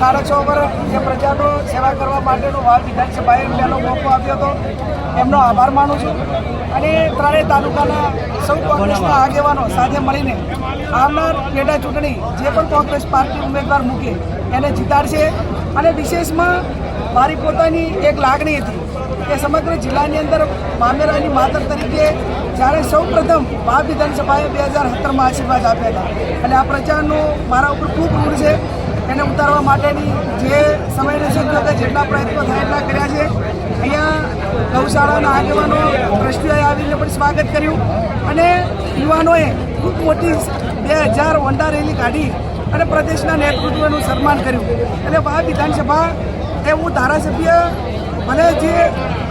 સાડા છ વર્ષ જે પ્રજાનો સેવા કરવા માટેનો વાવ વિધાનસભાએ પહેલો મોકો આપ્યો હતો. એમનો આભાર માનું છું. અને ત્રણેય તાલુકાના સૌ કોંગ્રેસના આગેવાનો સાથે મળીને આવનાર પેટા ચૂંટણી જે પણ કોંગ્રેસ પાર્ટી ઉમેદવાર મૂકે એને જીતાડશે. અને વિશેષમાં મારી પોતાની એક લાગણી હતી કે સમગ્ર જિલ્લાની અંદર મામેરાની માતર તરીકે જ્યારે સૌ પ્રથમ વિધાનસભાએ બે હજાર સત્તરમાં આશીર્વાદ આપ્યા હતા. એટલે આ પ્રચારનું મારા ઉપર ખૂબ ઋણ છે. એને ઉતારવા માટેની જે સમયની કે જેટલા પ્રયત્નો થાય એટલા કર્યા છે. અહીંયા ગૌશાળાના આગેવાનો દ્રષ્ટિએ આવીને પણ સ્વાગત કર્યું. અને યુવાનોએ ખૂબ મોટી બે હજાર વંડા રેલી કાઢી અને પ્રદેશના નેતૃત્વનું સન્માન કર્યું. એટલે વાવ વિધાનસભા એ હું ધારાસભ્ય ભલે જે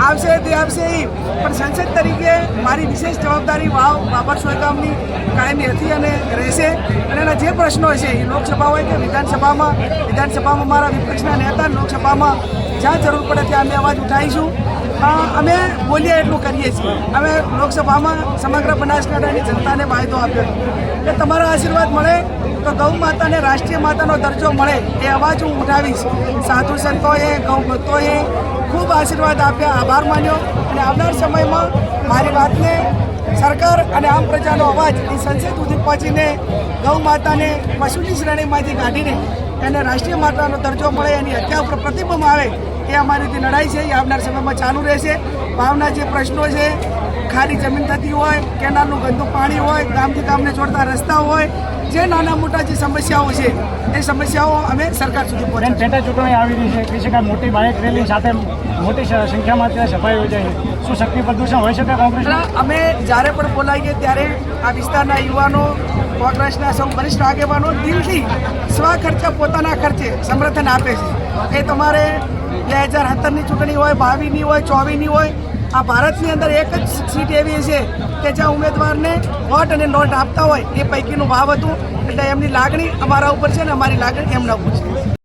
આવશે તે આવશે એ પણ સંસદ તરીકે મારી વિશેષ જવાબદારી વાવ, બાબર સોયગામની કાયમી હતી અને રહેશે. અને એના જે પ્રશ્નો છે એ લોકસભા હોય કે વિધાનસભામાં વિધાનસભામાં મારા વિપક્ષના નેતા લોકસભામાં જ્યાં જરૂર પડે ત્યાં અમે અવાજ ઉઠાવીશું. અમે બોલીએ એટલું કરીએ છીએ. અમે લોકસભામાં સમગ્ર બનાસકાંઠાની જનતાને વાયદો આપ્યો કે તમારા આશીર્વાદ મળે તો ગૌ માતાને રાષ્ટ્રીય માતાનો દરજ્જો મળે એ અવાજ હું ઉઠાવીશ. સાધુ સંતોએ, ગૌ ભક્તોએ ખૂબ આશીર્વાદ આપ્યા, આભાર માન્યો અને આવનાર સમયમાં મારી વાતને સરકાર અને આમ પ્રજાનો અવાજ એ સંસદ સુધી પહોંચીને ગૌ માતાને પશુની શ્રેણીમાંથી કાઢીને એને રાષ્ટ્રીય માતાનો દરજ્જો મળે, એની હત્યા ઉપર પ્રતિબંધ આવે, એ અમારી જે લડાઈ છે, એ આવનાર સમયમાં ચાલુ રહેશે. ભાવના જે પ્રશ્નો છે ખાલી જમીન થતી હોય, કેનાલનું ગંદુ પાણી હોય, ગામથી ગામને જોડતા રસ્તા હોય જે નાના મોટા જે સમસ્યાઓ છે એ સમસ્યાઓ અમે સરકાર સુધી પહોંચે પેટા ચૂંટણી આવી રહી છે. કહી શકાય મોટી બાઇક રેલી સાથે મોટી સંખ્યામાં ત્યાં સભા યોજાઈ છે. શું શક્તિ પ્રદૂષણ હોઈ શકે કોંગ્રેસ અમે જ્યારે પણ બોલાવીએ ત્યારે આ વિસ્તારના યુવાનો કોંગ્રેસના સૌ વરિષ્ઠ આગેવાનો દિલથી સ્વ ખર્ચે પોતાના ખર્ચે સમર્થન આપે છે. એ તમારે બે હજાર સત્તરની ચૂંટણી હોય બાવીસની હોય ચોવીસની હોય આ ભારતની અંદર એક જ સીટ એવી છે કે જ્યાં ઉમેદવારને વોટ અને નોટ આપતા હોય એ પૈકીનું ભાવ હતું. એટલે એમની લાગણી અમારા ઉપર છે ને અમારી લાગણી એમના ઉપર છે.